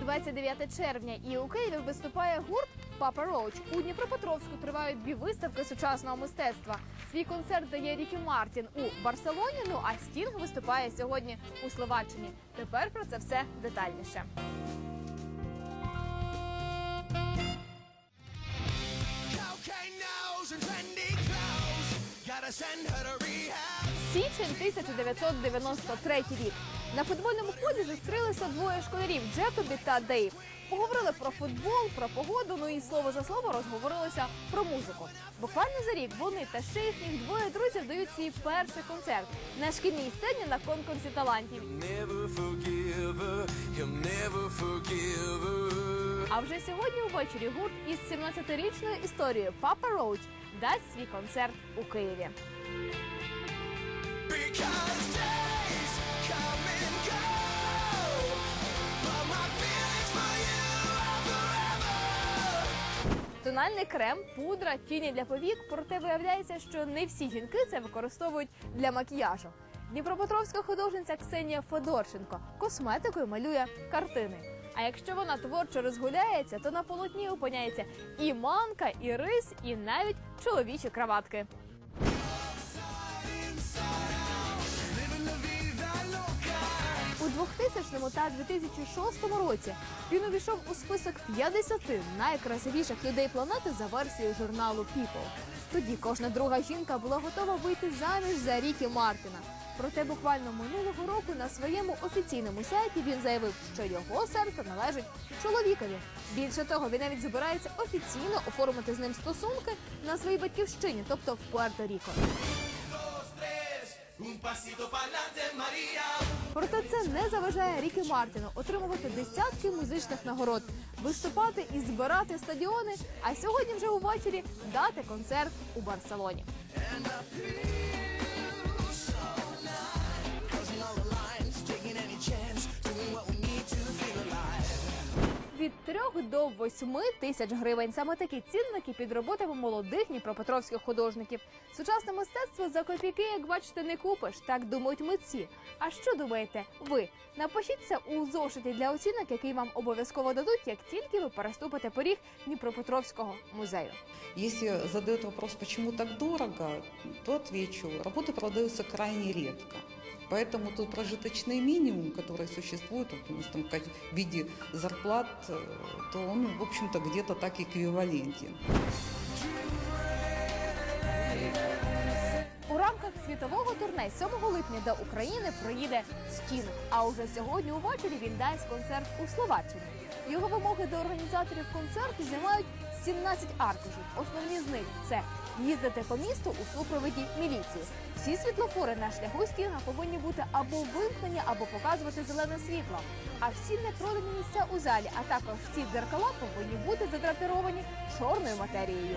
29 червня, і у Києві виступає гурт Папа Роуч. У Дніпропетровську тривають дві виставки сучасного мистецтва. Свій концерт дає Рікі Мартін у Барселоні. Ну а Стінг виступає сьогодні у Словаччині. Тепер про це все детальніше. Січень 1993 рік. На футбольному полі зустрілися двоє школярів Джекобі та Дейв. Поговорили про футбол, про погоду. Ну і слово за слово розговорилися про музику. Буквально за рік вони та ще їхніх двоє друзів дають свій перший концерт на шкільній сцені на конкурсі талантів. А вже сьогодні увечері гурт із 17-річною історією Папа Роуч дасть свій концерт у Києві. Because Тональний крем, пудра, тіні для повік. Проте виявляється, що не всі жінки це використовують для макіяжу. Дніпропетровська художниця Ксенія Федорченко косметикою малює картини. А якщо вона творчо розгуляється, то на полотні опиняється і манка, і рис, і навіть чоловічі краватки. 2000 та 2006 році він увійшов у список 50 найкрасивіших людей планети за версією журналу People. Тоді кожна друга жінка була готова вийти заміж за Рікі Мартіна. Проте буквально минулого року на своєму офіційному сайті він заявив, що його серце належить чоловікові. Більше того, він навіть збирається офіційно оформити з ним стосунки на своїй батьківщині, тобто в Пуерто-Ріко. María. Проте це не заважає Рікі Мартіну отримувати десятки музичних нагород, виступати і збирати стадіони. А сьогодні вже увечері дати концерт у Барселоні. До 8 тисяч гривень. Саме такі цінники під роботами молодих дніпропетровських художників. Сучасне мистецтво за копійки, як бачите, не купиш. Так думають митці. А що думаєте ви? Напишіть це у зошиті для оцінок, який вам обов'язково дадуть, як тільки ви переступите поріг Дніпропетровського музею. Если задают вопрос, почему так дорого, то отвечу, работы продаются крайне редко. Поэтому тот прожиточный минимум, который существует вот у нас там как в виде зарплат, э, то он, в общем-то, где-то так эквивалентен. У рамках світового турне 7 липня до України приїде Стінг. А уже сьогодні увечері він дасть концерт у Словаччині. Його вимоги до організаторів концерту займають 17 аркушів. Основні з них це їздити по місту у супроводі міліції. Всі світлофори на шляху Стінга повинні бути або вимкнені, або показувати зелене світло. А всі непродані місця у залі, а також всі дзеркала повинні бути задрапіровані чорною матерією.